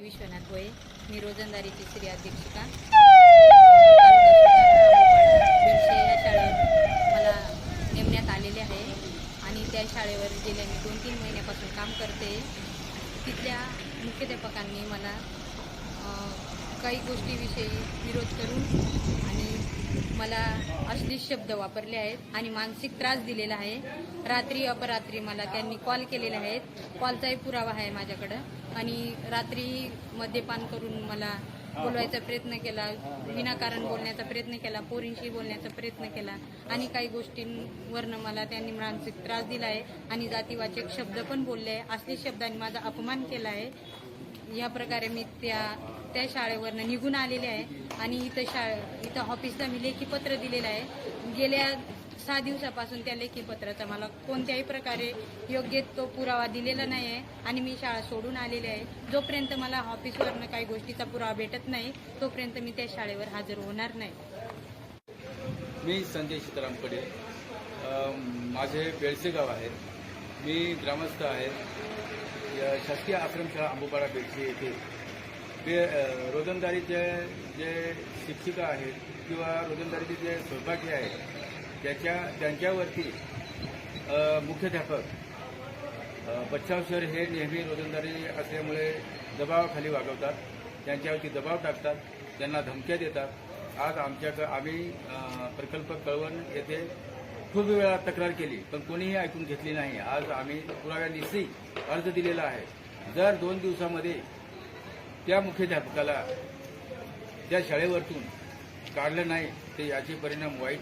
विश्वनाथ भोये मी रोजंदारीची श्री अध्यक्षिका. या शाळेत मला नेमण्यात आलेले आहे. आणि त्या शाळेवर गेल्या मी दोन तीन महिन्यापासून काम करते. तिथल्या मुख्याध्यापकांनी मला काही गोष्टीविषयी विरोध करून आणि मला अश्लील शब्द वापरले आहेत आणि मानसिक त्रास दिलेला आहे. रात्री अपरात्री मला त्यांनी कॉल केलेले आहेत. कॉलचाही पुरावा आहे माझ्याकडं. आणि रात्री मद्यपान करून मला बोलवायचा प्रयत्न केला विनाकारण बोलण्याचा प्रयत्न केला पोरींशी बोलण्याचा प्रयत्न केला. आणि काही गोष्टींवरनं मला त्यांनी मानसिक त्रास दिला आहे आणि जातीवाचक शब्द पण बोलले आहे. असले शब्दांनी माझा अपमान केला आहे. या प्रकारे मी त्या त्या शाळेवरनं निघून आलेले आहे. आणि इथं शाळे इथं ऑफिसला मी लेखीपत्र दिलेलं आहे. गेल्या सहा दिवसापासून त्या लेखीपत्राचा मला कोणत्याही प्रकारे योग्य तो पुरावा दिलेला नाही आहे. आणि मी शाळा सोडून आलेली आहे. जोपर्यंत मला ऑफिसवरनं काही गोष्टीचा पुरावा भेटत नाही तोपर्यंत मी त्या शाळेवर हजर होणार नाही. मी संजय सीतारामकडे माझे बेळसे गाव आहे. मी ग्रामस्थ आहे. शासकीय आश्रमशाळा अंबुपाडा बेळसे येथे. ते रोजंदारीचे जे शिक्षिका आहेत किंवा रोजंदारीचे जे सहभागी आहेत त्याच्या त्यांच्यावरती मुख्याध्यापक अ, बच्चाव सर हे नेहमी रोजंदारी असल्यामुळे दबावाखाली वागवतात. त्यांच्यावरती दबाव टाकतात. त्यांना धमक्या देतात. आज आमच्याकडं आम्ही प्रकल्प कळवण येथे खूप वेळा तक्रार केली पण कोणीही ऐकून घेतली नाही. आज आम्ही पुराव्यानिशी अर्ज दिलेला आहे. जर दोन दिवसामध्ये त्या मुख्याध्यापकाला त्या शाळेवरतून काढलं नाही तर याचे परिणाम वाईट